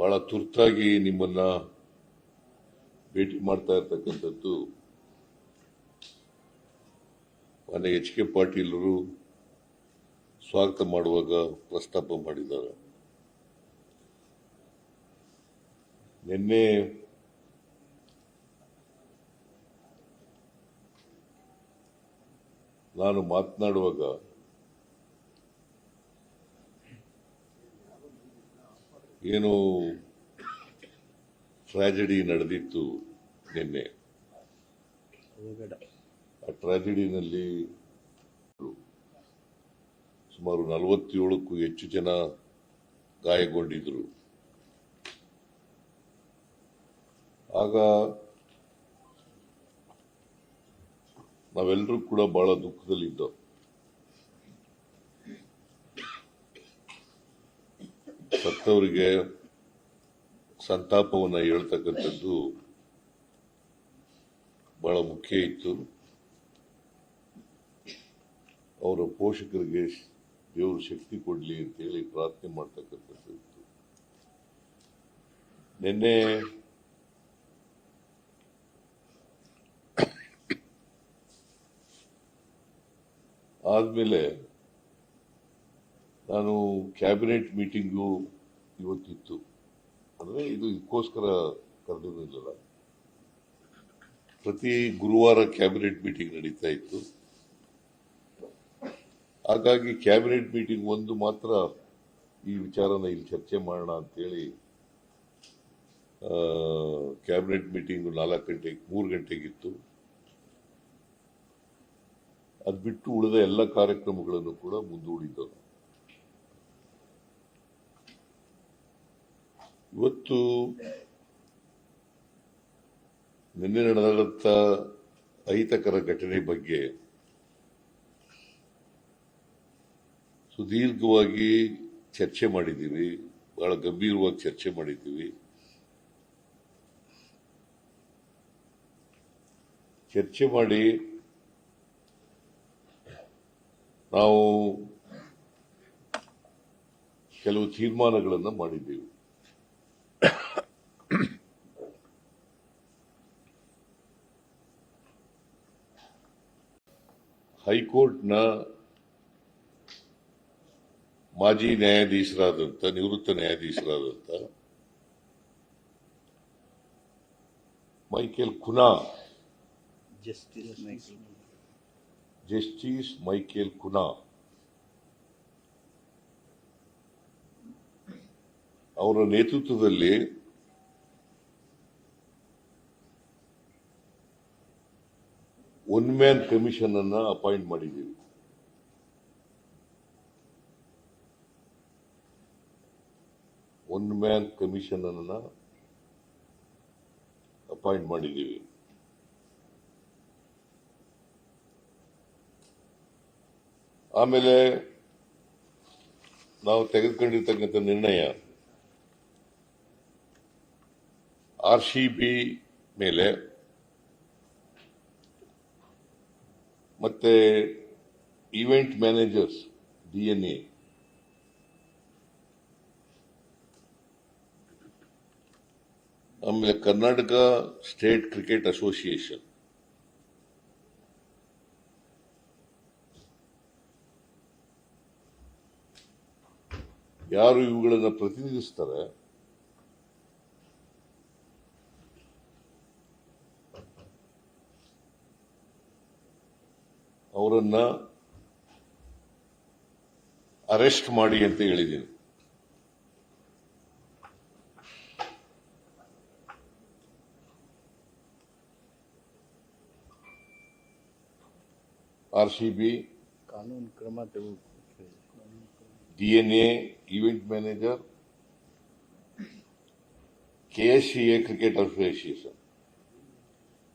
ಬಹಳ ತುರ್ತಾಗಿ ನಿಮ್ಮನ್ನ ಭೇಟಿ ಮಾಡ್ತಾ ಇರ್ತಕ್ಕಂಥದ್ದು ಮಾನ್ಯ ಎಚ್ ಕೆ ಪಾಟೀಲರು ಸ್ವಾಗತ ಮಾಡುವಾಗ ಪ್ರಸ್ತಾಪ ಮಾಡಿದ್ದಾರೆ ನಿನ್ನೆ ನಾನು ಮಾತನಾಡುವಾಗ ಏನು ಟ್ರಾಜಿಡಿ ನಡೆದಿತ್ತು ನಿನ್ನೆ ಆ ಟ್ರಾಜಿಡಿನಲ್ಲಿ ಸುಮಾರು ನಲವತ್ತೇಳಕ್ಕೂ ಹೆಚ್ಚು ಜನ ಗಾಯಗೊಂಡಿದ್ರು ಆಗ ನಾವೆಲ್ಲರೂ ಕೂಡ ಬಹಳ ದುಃಖದಲ್ಲಿದ್ದವು ಸತ್ತವರಿಗೆ ಸಂತಾಪವನ್ನು ಹೇಳ್ತಕ್ಕಂಥದ್ದು ಬಹಳ ಮುಖ್ಯ ಇತ್ತು ಅವರ ಪೋಷಕರಿಗೆ ದೇವರು ಶಕ್ತಿ ಕೊಡಲಿ ಹೇಳಿ ಪ್ರಾರ್ಥನೆ ಮಾಡ್ತಕ್ಕಂಥದ್ದು ನಿನ್ನೆ ಆದ್ಮೇಲೆ ನಾನು ಕ್ಯಾಬಿನೆಟ್ ಮೀಟಿಂಗು ಇವತ್ತಿತ್ತು ಅಂದರೆ ಇದು ಇದಕ್ಕೋಸ್ಕರ ಕರೆದಿರಲಿಲ್ಲ ಪ್ರತಿ ಗುರುವಾರ ಕ್ಯಾಬಿನೆಟ್ ಮೀಟಿಂಗ್ ನಡೀತಾ ಇತ್ತು ಹಾಗಾಗಿ ಕ್ಯಾಬಿನೆಟ್ ಮೀಟಿಂಗ್ ಒಂದು ಮಾತ್ರ ಈ ವಿಚಾರನ ಇಲ್ಲಿ ಚರ್ಚೆ ಮಾಡೋಣ ಅಂತೇಳಿ ಕ್ಯಾಬಿನೆಟ್ ಮೀಟಿಂಗು ನಾಲ್ಕು ಗಂಟೆಗೆ ಮೂರು ಗಂಟೆಗಿತ್ತು ಅದು ಬಿಟ್ಟು ಉಳಿದ ಎಲ್ಲ ಕಾರ್ಯಕ್ರಮಗಳನ್ನು ಕೂಡ ಮುಂದೂಡಿದ್ದರು ಇವತ್ತು ನಿನ್ನೆ ನಡೆದಂತ ಅಹಿತಕರ ಘಟನೆ ಬಗ್ಗೆ ಸುದೀರ್ಘವಾಗಿ ಚರ್ಚೆ ಮಾಡಿದ್ದೀವಿ ಬಹಳ ಗಂಭೀರವಾಗಿ ಚರ್ಚೆ ಮಾಡಿದ್ದೀವಿ ಚರ್ಚೆ ಮಾಡಿ ನಾವು ಕೆಲವು ತೀರ್ಮಾನಗಳನ್ನು ಮಾಡಿದ್ದೀವಿ ಹೈಕೋರ್ಟ್ನ ಮಾಜಿ ನ್ಯಾಯಾಧೀಶರಾದಂಥ ನಿವೃತ್ತ ನ್ಯಾಯಾಧೀಶರಾದಂಥ Michael Cunha justice Michael Cunha ಅವರ ನೇತೃತ್ವದಲ್ಲಿ ಒನ್ ಮ್ಯಾನ್ ಕಮಿಷನ್ ಅನ್ನ ಅಪಾಯಿಂಟ್ ಮಾಡಿದ್ದೀವಿ ಒನ್ ಮ್ಯಾನ್ ಕಮಿಷನ್ ಅನ್ನ ಅಪಾಯಿಂಟ್ ಮಾಡಿದ್ದೀವಿ ಆಮೇಲೆ ನಾವು ತೆಗೆದುಕೊಂಡಿರ್ತಕ್ಕಂಥ ನಿರ್ಣಯ ಆರ್ ಸಿ ಬಿ ಮೇಲೆ ಮತ್ತೆ ಇವೆಂಟ್ ಮ್ಯಾನೇಜರ್ಸ್ ಡಿ ಎನ್ ಎಮೇಲೆ ಕರ್ನಾಟಕ ಸ್ಟೇಟ್ ಕ್ರಿಕೆಟ್ ಅಸೋಸಿಯೇಷನ್ ಯಾರು ಇವುಗಳನ್ನು ಪ್ರತಿನಿಧಿಸ್ತಾರೆ ಅವರನ್ನ ಅರೆಸ್ಟ್ ಮಾಡಿ ಅಂತ ಹೇಳಿದ್ದೀನಿ ಆರ್ ಸಿ ಬಿ ಕಾನೂನು ಕ್ರಮ DNA event manager KSCA cricket association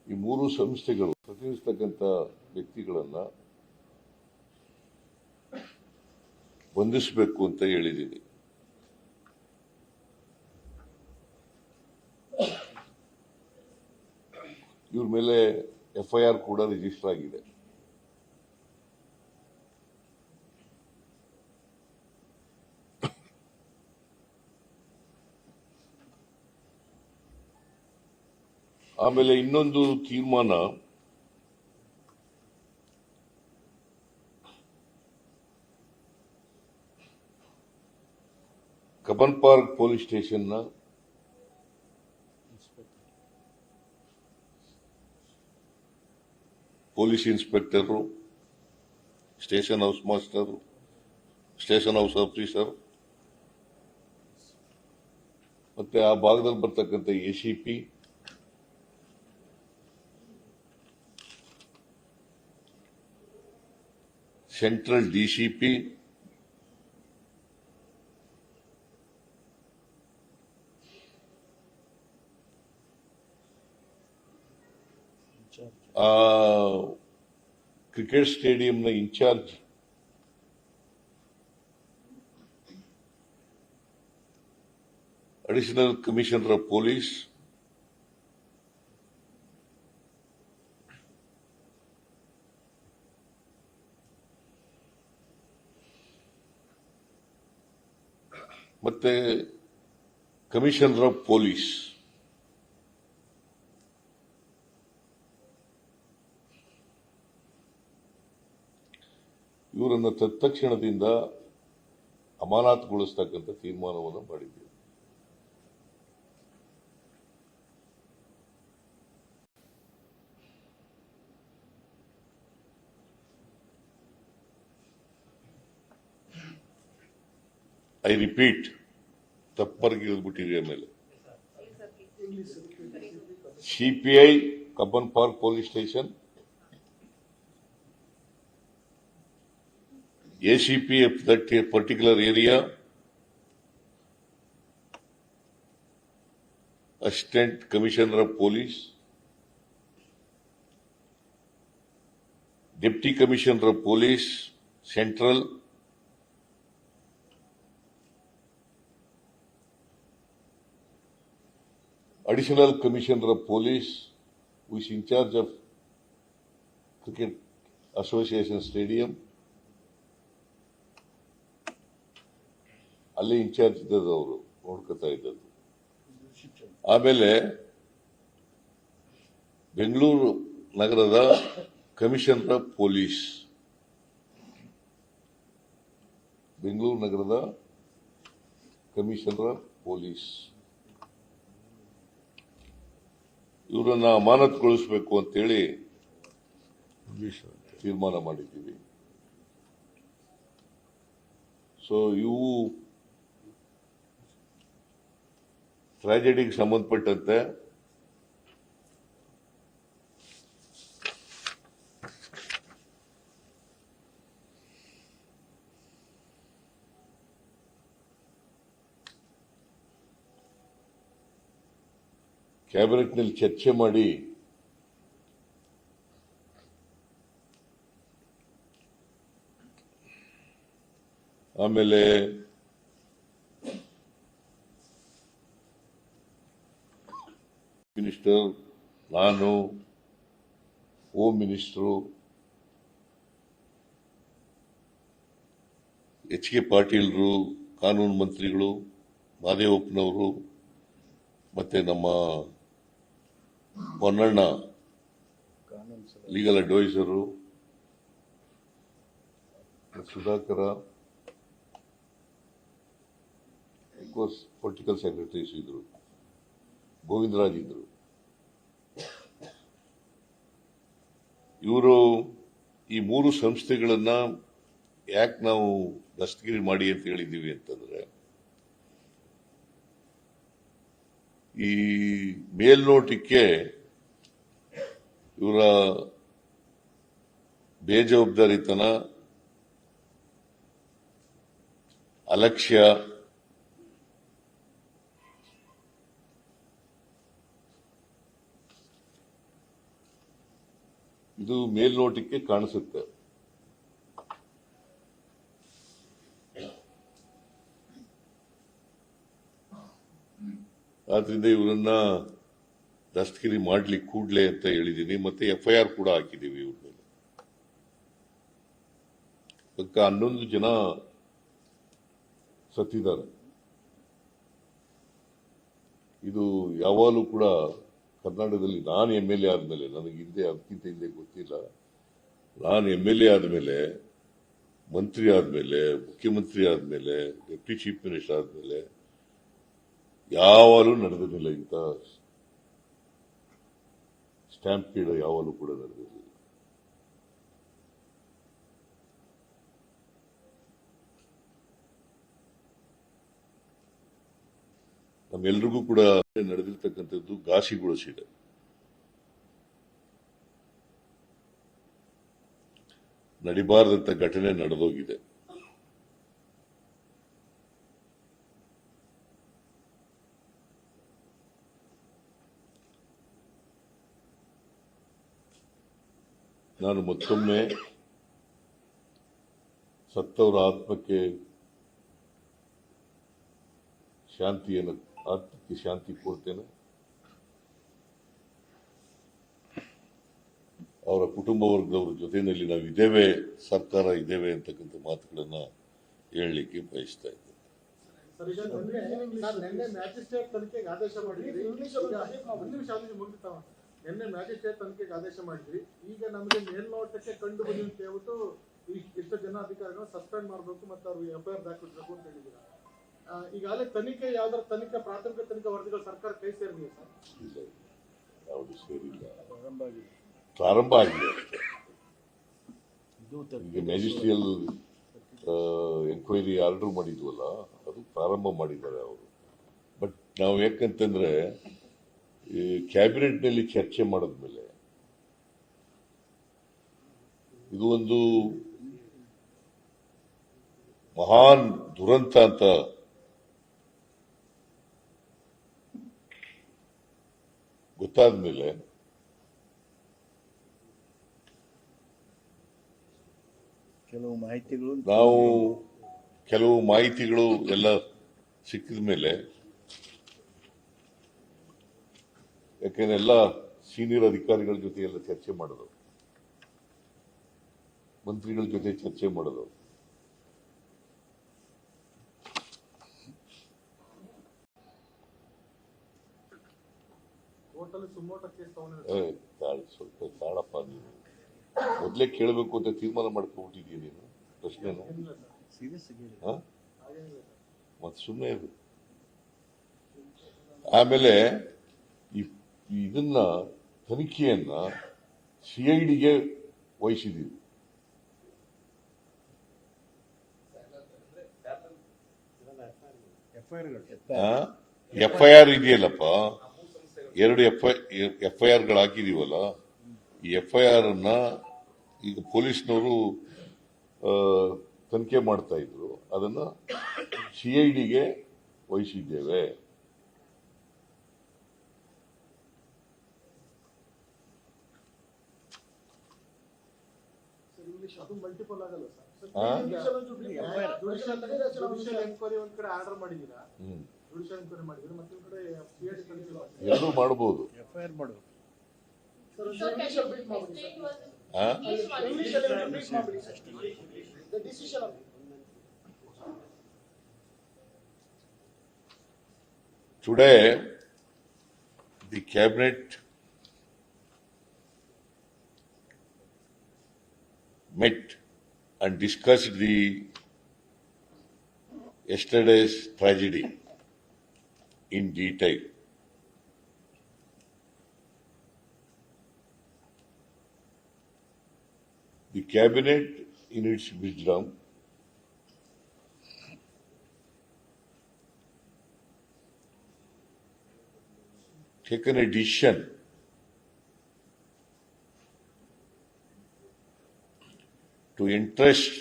ಈ ಮೂರು ಸಂಸ್ಥೆಗಳು ಪ್ರತಿನಿಧಿಸತಕ್ಕಂಥ ವ್ಯಕ್ತಿಗಳನ್ನ ಬಂಧಿಸಬೇಕು ಅಂತ ಹೇಳಿದ್ದೀನಿ ಇವ್ರ ಮೇಲೆ ಎಫ್ಐಆರ್ ಕೂಡ ರಿಜಿಸ್ಟರ್ ಆಗಿದೆ ಆಮೇಲೆ ಇನ್ನೊಂದು ತೀರ್ಮಾನ Cubbon park police ಸ್ಟೇಷನ್ನ police inspector station house master station house officer ಮತ್ತೆ ಆ ಭಾಗದಲ್ಲಿ ಬರ್ತಕ್ಕಂಥ ACP central DCP cricket stadium ने in charge additional commissioner of police मत कमिश्नर ऑफ पुलिस ಸರ್ಕಾರವನ್ನು ತತ್ಕ್ಷಣದಿಂದ ಅಮಾನತುಗೊಳಿಸ್ತಕ್ಕಂಥ ತೀರ್ಮಾನವನ್ನು ಮಾಡಿದ್ದೇವೆ ಐ ರಿಪೀಟ್ ತಪ್ಪರ್ಗೆ ಇಳಿದ್ಬಿಟ್ಟಿದೆ ಮೇಲೆ CPI Cubbon park police station ACP of that particular area, Assistant Commissioner of Police, Deputy Commissioner of Police, Central, Additional Commissioner of Police, who is in charge of Cricket Association Stadium, ಅಲ್ಲಿ in charge ಇದ್ದದ್ದು ಅವರು ನೋಡ್ಕೋತಾ ಇದ್ದದ್ದು ಆಮೇಲೆ ಬೆಂಗಳೂರು ನಗರದ commissioner of police Bengaluru ನಗರದ commissioner of police ಇವರನ್ನ ಅಮಾನತ್ಗೊಳಿಸಬೇಕು ಅಂತೇಳಿ ತೀರ್ಮಾನ ಮಾಡಿದ್ದೀವಿ ಸೊ ಇವು ಟ್ರಾಜಡಿಗೆ ಸಂಬಂಧಪಟ್ಟಂತೆ ಕ್ಯಾಬಿನೆಟ್ನಲ್ಲಿ ಚರ್ಚೆ ಮಾಡಿ ಆಮೇಲೆ ಮಿನಿಸ್ಟರ್ ನಾನು ಹೋಮ್ ಮಿನಿಸ್ಟರು ಎಚ್ ಕೆ ಪಾಟೀಲ್ರು ಕಾನೂನು ಮಂತ್ರಿಗಳು ಮಾದೇವಪ್ಪನವರು ಮತ್ತೆ ನಮ್ಮ Ponnanna legal adviser Sudhakar course political secretaries ಇದ್ದರು ಗೋವಿಂದರಾಜ್ ಇದ್ದರು ಇವರು ಈ ಮೂರು ಸಂಸ್ಥೆಗಳನ್ನ ಯಾಕೆ ನಾವು ದಸ್ತಗಿರಿ ಮಾಡಿ ಅಂತ ಹೇಳಿದ್ದೀವಿ ಅಂತಂದ್ರೆ ಈ ಮೇಲ್ನೋಟಕ್ಕೆ ಇವರ ಬೇಜವಾಬ್ದಾರಿತನ ಅಲಕ್ಷ್ಯ ಇದು ಮೇಲ್ನೋಟಕ್ಕೆ ಕಾಣಿಸುತ್ತೆ ಆದ್ರಿಂದ ಇವರನ್ನ ದಸ್ತಗಿರಿ ಮಾಡ್ಲಿಕ್ಕೆ ಕೂಡ್ಲೆ ಅಂತ ಹೇಳಿದ್ದೀನಿ ಮತ್ತೆ ಎಫ್ಐಆರ್ ಕೂಡ ಹಾಕಿದ್ದೀವಿ ಇವ್ರ ಮೇಲೆ ಅಕ್ಕ ಹನ್ನೊಂದು ಜನ ಸತ್ತಿದ್ದಾರೆ ಇದು ಯಾವಾಗಲೂ ಕೂಡ ಕರ್ನಾಟಕದಲ್ಲಿ ನಾನು ಎಮ್ ಎಲ್ ಎ ಆದಮೇಲೆ ನನಗೆ ಹಿಂದೆ ಅದಕ್ಕಿಂತ ಹಿಂದೆ ಗೊತ್ತಿಲ್ಲ ನಾನು ಎಮ್ ಎಲ್ ಎ ಆದಮೇಲೆ ಮಂತ್ರಿ ಆದಮೇಲೆ ಮುಖ್ಯಮಂತ್ರಿ ಆದಮೇಲೆ ಡೆಪ್ಟಿ ಚೀಫ್ ಮಿನಿಸ್ಟರ್ ಆದಮೇಲೆ ಯಾವಾಗಲೂ ನಡೆದಿರಲಿಲ್ಲ ಇಂಥ ಸ್ಟ್ಯಾಂಪ್ ಪೀಡ ಯಾವಾಗಲೂ ಕೂಡ ನಡೆದಿಲ್ಲ ನಮ್ಮೆಲ್ರಿಗೂ ಕೂಡ ನಡೆದಿರ್ತಕ್ಕಂಥದ್ದು ಘಾಸಿಗೊಳಿಸಿದೆ ನಡಿಬಾರದಂತ ಘಟನೆ ನಡೆದೋಗಿದೆ ನಾನು ಮತ್ತೊಮ್ಮೆ ಸತ್ತವರ ಆತ್ಮಕ್ಕೆ ಶಾಂತಿಯನ್ನು ಆತ್ಮಕ್ಕೆ ಶಾಂತಿ ಕೋರ್ತೇನೆ ಅವರ ಕುಟುಂಬ ವರ್ಗದವರ ಜೊತೆಯಲ್ಲಿ ನಾವು ಇದ್ದೇವೆ ಸರ್ಕಾರ ಇದ್ದೇವೆ ಅಂತಕ್ಕಂಥ ಮಾತುಗಳನ್ನ ಹೇಳಲಿಕ್ಕೆ ಬಯಸ್ತಾ ಇದ್ದೇನೆ ನಿನ್ನೆ ಮ್ಯಾಜಿಸ್ಟ್ರೇಟ್ ತನಿಖೆಗೆ ಆದೇಶ ಮಾಡಿದ್ರಿ ಈಗ ನಮಗೆ ಮೇಲ್ನೋಟಕ್ಕೆ ಕಂಡು ಬಂದಿತ್ತು ಹೇಳ್ಬಿಟ್ಟು ಇಷ್ಟು ಜನ ಅಧಿಕಾರಿಗಳನ್ನ ಸಸ್ಪೆಂಡ್ ಮಾಡಬೇಕು ಮತ್ತೆ ಅವರು ಎಫ್ ದಾಖಲಿಸಬೇಕು ಅಂತ ಹೇಳಿದ್ರು ಈಗಾಗಲೇ ತನಿಖೆ ಯಾವ್ದಾರ ತನಿಖೆ ಪ್ರಾಥಮಿಕ ತನಿಖೆ ವರದಿಗಳು ಸರ್ಕಾರ ಕೈ ಸೇರಿದೆಯಾ ಸರ್ ಯಾವುದು ಪ್ರಾರಂಭ ಆಗಿದೆ ಈಗ ಮ್ಯಾಜಿಸ್ಟ್ರಿಯಲ್ ಎನ್ಕ್ವೈರಿ ಆರ್ಡರ್ ಮಾಡಿದ್ವಲ್ಲ ಅದು ಪ್ರಾರಂಭ ಮಾಡಿದ್ದಾರೆ ಅವರು ಬಟ್ ನಾವು ಯಾಕಂತಂದ್ರೆ ಈ ಕ್ಯಾಬಿನೆಟ್ನಲ್ಲಿ ಚರ್ಚೆ ಮಾಡಿದ್ಮೇಲೆ ಇದು ಒಂದು ಮಹಾನ್ ದುರಂತ ಅಂತ ಗೊತ್ತಾದ ಕೆಲವು ಮಾಹಿತಿಗಳು ನಾವು ಕೆಲವು ಮಾಹಿತಿಗಳು ಎಲ್ಲ ಸಿಕ್ಕಿದ ಮೇಲೆ ಯಾಕೆಂದ್ರೆ ಎಲ್ಲ ಸೀನಿಯರ್ ಅಧಿಕಾರಿಗಳ ಜೊತೆ ಎಲ್ಲ ಚರ್ಚೆ ಮಾಡೋದು ಮಂತ್ರಿಗಳ ಜೊತೆ ಚರ್ಚೆ ಮಾಡೋದು ಮೊದ್ಲೆ ಸ್ವಲ್ಪ ಕೇಳಬೇಕು ಅಂತ ತೀರ್ಮಾನ ಮಾಡ್ಕೊಂಡ್ಬಿಟ್ಟಿದೀಯ ನೀನು ಪ್ರಶ್ನೆನ ಮತ್ತೆ ಸುಮ್ಮನೆ ಇರು ಆಮೇಲೆ ಇದನ್ನ ತನಿಖೆಯನ್ನ ಸಿಐಡಿಗೆ ವಹಿಸಿದೀವಿ ಎಫ್ಐಆರ್ ಇದೆಯಲ್ಲಪ್ಪ ಎರಡು ಎಫ್ ಐ ಆರ್ ಗಳು ಹಾಕಿದೀವಲ್ಲ ಈ ಎಫ್ ಐ ಆರ್ ಅನ್ನ ಈಗ ಪೊಲೀಸ್ನವರು ತನಿಖೆ ಮಾಡ್ತಾ ಇದ್ರು ಅದನ್ನ ಸಿ ಐ ಡಿಗೆ ವಹಿಸಿದ್ದೇವೆ ಮಲ್ಟಿಪಲ್ ಆಗಲ್ಲ ಸರ್ ಎನ್ಕ್ವೈರಿ ಒಂದ್ ಕಡೆ ಆರ್ಡರ್ ಮಾಡಿದೀರಾ ಹ್ಮ್. ಜುಡಿಷಿಯಲ್ ಎನ್ಕ್ವೈರಿ ಮಾಡಿದೀರಾ ಮತ್ತೆ ಒಂದ್ ಕಡೆ ಸಿಐಡಿ ತನಿಖೆ ಮಾಡ್ತೀರಾ ಎರಡೂ ಮಾಡಬಹುದು ಎಫ್ ಐ ಆರ್ ಮಾಡು So can you explain was ಆ? English one? The decision of Today, the cabinet met and discussed the yesterday's tragedy in detail. The cabinet, in its wisdom, take an addition to interest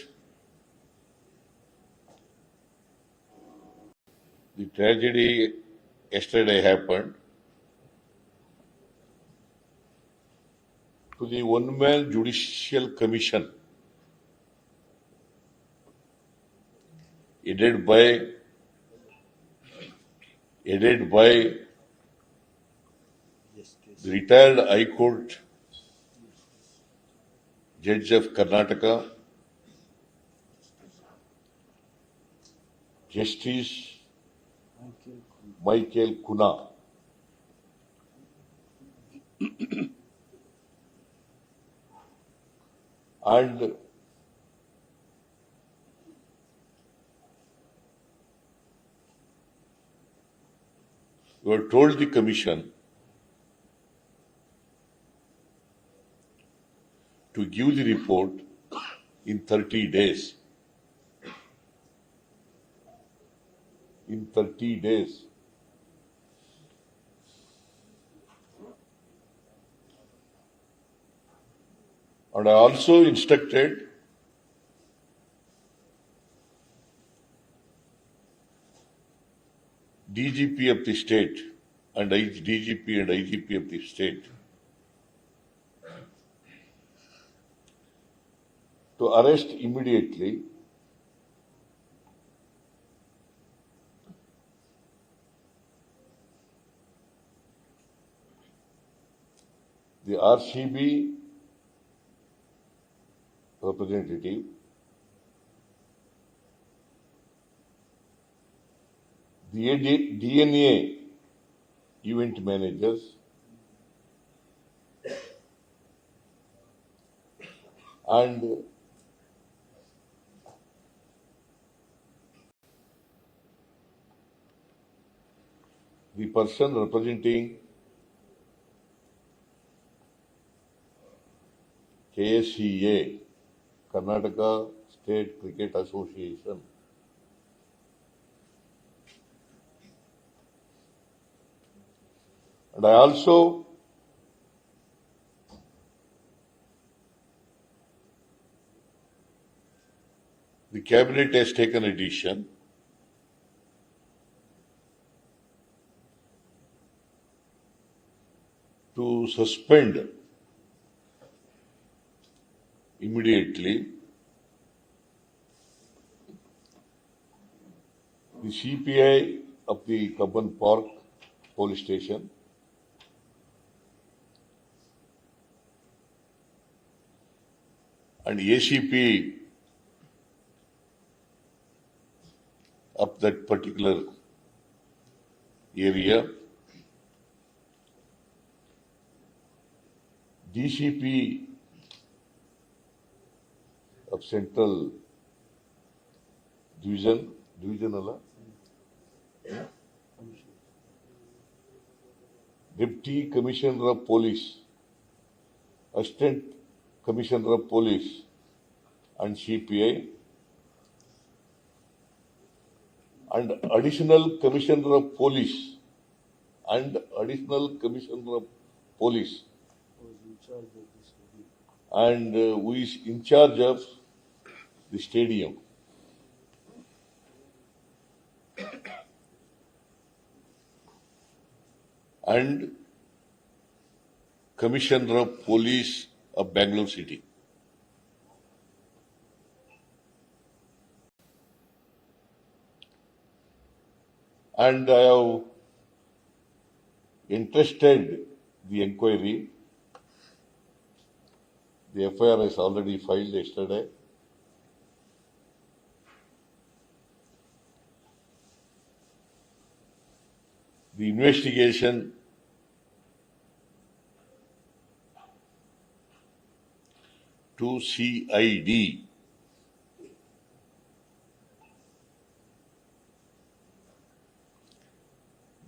the tragedy yesterday happened to the one man judicial commission aided by aided by retired High Court Judge of Karnataka Justice Michael Kuna. and we told the commission to give the report in 30 days. In 30 days. And I also instructed DGP of the state and DGP and IGP of the state to arrest immediately the RCB representative the DNA event managers, and the person representing KSCA Karnataka State Cricket Association. And I also the cabinet has taken a decision to suspend immediately. The CPI of the Kabban Park police station and ACP of that particular area. DCP of Central Division Allah, Deputy Commissioner of Police, Assistant Commissioner of Police and CPI, and Additional Commissioner of Police uh, who is in charge of the stadium. and Commissioner of Police of Bangalore City. And I have interested the inquiry. The FIR is already filed yesterday. the investigation to CID.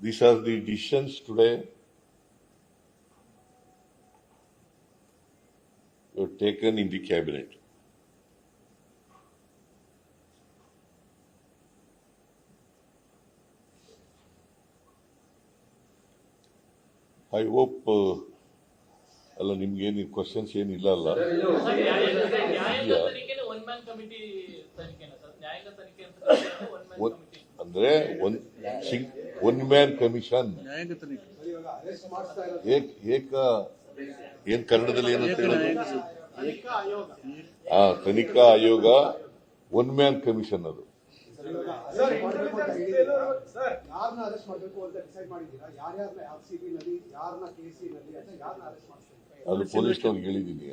These are the decisions today were taken in the cabinet. I hope uh, ಅಲ್ಲ ನಿಮ್ಗೆ ಏನು questions ಏನಿಲ್ಲ ಅಲ್ಲ ಅಂದ್ರೆ one one man commission ಏಕ ಏನ್ ಕನ್ನಡದಲ್ಲಿ ಏನಂತ ಹೇಳಿದ್ರು ಹಾ ತನಿಖಾ ಆಯೋಗ ಒನ್ ಮ್ಯಾನ್ ಕಮಿಷನ್ ಅದು ಸರ್ ಯಾರನ್ನ ಅರೆಸ್ಟ್ ಮಾಡಬೇಕು ಅಂತ ಡಿಸೈಡ್ ಮಾಡಿದ್ದೀರಾ ಯಾರ್ಯಾರನ್ನ ಯಾವ ಸಿ ಬಿ ನಲ್ಲಿ ಯಾರನ್ನ ಕೆ ಸಿ ನಲ್ಲಿ ಅಂತ ಯಾರನ್ನ ಅರೆಸ್ಟ್ ಮಾಡ್ತೀರಾ ಅದು ಪೊಲೀಸ್ನವ್ರಿಗೆ ಹೇಳಿದ್ದೀನಿ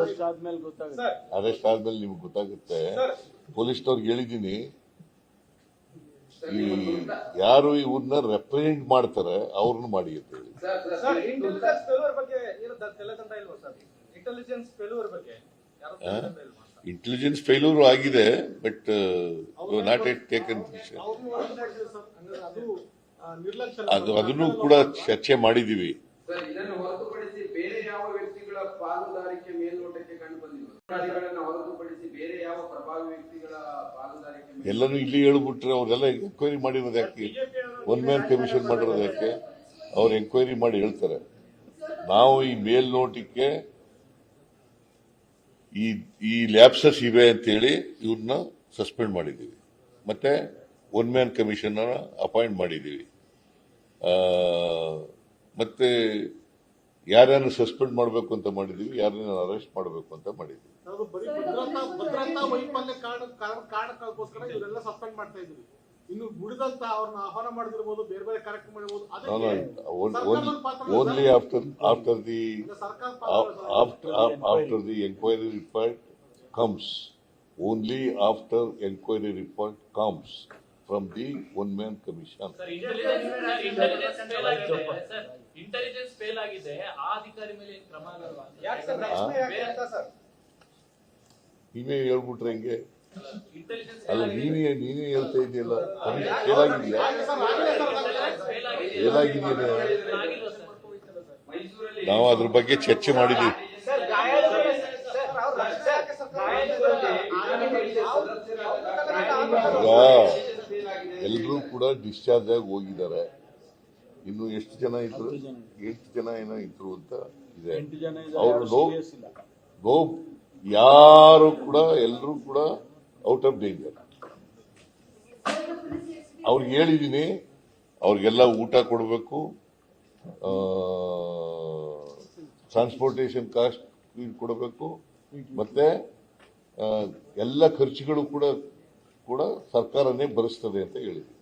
ಅರೆಸ್ಟ್ ಆದ್ಮೇಲೆ ಗೊತ್ತಾಗುತ್ತೆ ಅರೆಸ್ಟ್ ಆದ್ಮೇಲೆ ನಿಮ್ಗೆ ಗೊತ್ತಾಗುತ್ತೆ ಪೊಲೀಸ್ ಹೇಳಿದ್ದೀನಿ ಈ ಯಾರು ಇವ್ರನ್ನ ರೆಪ್ರೆಸೆಂಟ್ ಮಾಡ್ತಾರೆ ಅವ್ರನ್ನ ಮಾಡಿ ಅಂತ ಹೇಳಿ ಇಂಟೆಲಿಜೆನ್ಸ್ ಬಗ್ಗೆ ಇಂಟೆಲಿಜೆನ್ಸ್ ಫೇಲ್ಯೂರ್ ಆಗಿದೆ ಬಟ್ ನಾಟ್ ಎಟ್ ಟೇಕ್ ಅದು ಅದನ್ನು ಕೂಡ ಚರ್ಚೆ ಮಾಡಿದೀವಿ ಎಲ್ಲರೂ ಇಲ್ಲಿ ಹೇಳ್ಬಿಟ್ರೆ ಅವರೆಲ್ಲ ಎಂಕ್ವೈರಿ ಮಾಡಿರೋದು ಯಾಕೆ ಒನ್ ಮ್ಯಾನ್ ಕಮಿಷನ್ ಮಾಡಿರೋದು ಯಾಕೆ ಅವ್ರು ಎಂಕ್ವೈರಿ ಮಾಡಿ ಹೇಳ್ತಾರೆ ನಾವು ಈ ಮೇಲ್ನೋಟಕ್ಕೆ ಈ ಈ ಲ್ಯಾಬ್ಸಸ್ ಇವೆ ಅಂತೇಳಿ ಇವ್ರನ್ನ ಸಸ್ಪೆಂಡ್ ಮಾಡಿದ್ದೀವಿ ಮತ್ತೆ ಒನ್ ಮ್ಯಾನ್ ಕಮಿಷನ್ ಅಪಾಯಿಂಟ್ ಮಾಡಿದ್ದೀವಿ ಮತ್ತೆ ಯಾರ್ಯಾರು ಸಸ್ಪೆಂಡ್ ಮಾಡಬೇಕು ಅಂತ ಮಾಡಿದ್ದೀವಿ ಯಾರನ್ನ ಅರೆಸ್ಟ್ ಮಾಡಬೇಕು ಅಂತ ಮಾಡಿದ್ದೀವಿ ಇನ್ನು ಉಳಿದಂತ ಅವ್ರನ್ನ ಆಹ್ವಾನ ಮಾಡಿದಿರ್ಬೋದು ಬೇರೆ ಬೇರೆ ಕಾರ್ಯಕ್ರಮ ಇರ್ಬೋದು ಅದಕ್ಕೆ only after after the after after the enquiry report comes only after enquiry report comes from the one man commission intelligence fail ಆಗಿದೆ ಆ ಅಧಿಕಾರಿ ಮೇಲೆ ಕ್ರಮ ಆಗಲ್ವಾ ಹೀಗೆ ಹೇಳ್ಬಿಟ್ರೆ ಹೆಂಗೆ ಅಲ್ಲ ನೀನೇ ನೀನೇ ಹೇಳ್ತಾ ಇದೆಯಲ್ಲ ಏನಾಗಿದೆಯಾ ನಾವು ಅದ್ರ ಬಗ್ಗೆ ಚರ್ಚೆ ಮಾಡಿದ್ವಿ ಎಲ್ಲರೂ ಕೂಡ ಡಿಸ್ಚಾರ್ಜ್ ಆಗಿ ಹೋಗಿದ್ದಾರೆ ಇನ್ನು ಎಷ್ಟು ಜನ ಇದ್ರು ಎಷ್ಟು ಜನ ಏನೋ ಇದ್ರು ಅಂತ ಇದೆ ಅವರು ಯಾರು ಕೂಡ ಎಲ್ಲರೂ ಕೂಡ ಔಟ್ ಆಫ್ ಡೇಂಜರ್ ಅವ್ರಿಗೆ ಹೇಳಿದ್ದೀನಿ ಅವ್ರಿಗೆಲ್ಲ ಊಟ ಕೊಡಬೇಕು ಟ್ರಾನ್ಸ್ಪೋರ್ಟೇಷನ್ ಕಾಸ್ಟ್ ಕೊಡಬೇಕು ಮತ್ತೆ ಎಲ್ಲ ಖರ್ಚುಗಳು ಕೂಡ ಕೂಡ ಸರ್ಕಾರನೇ ಭರಿಸ್ತದೆ ಅಂತ ಹೇಳಿದೆ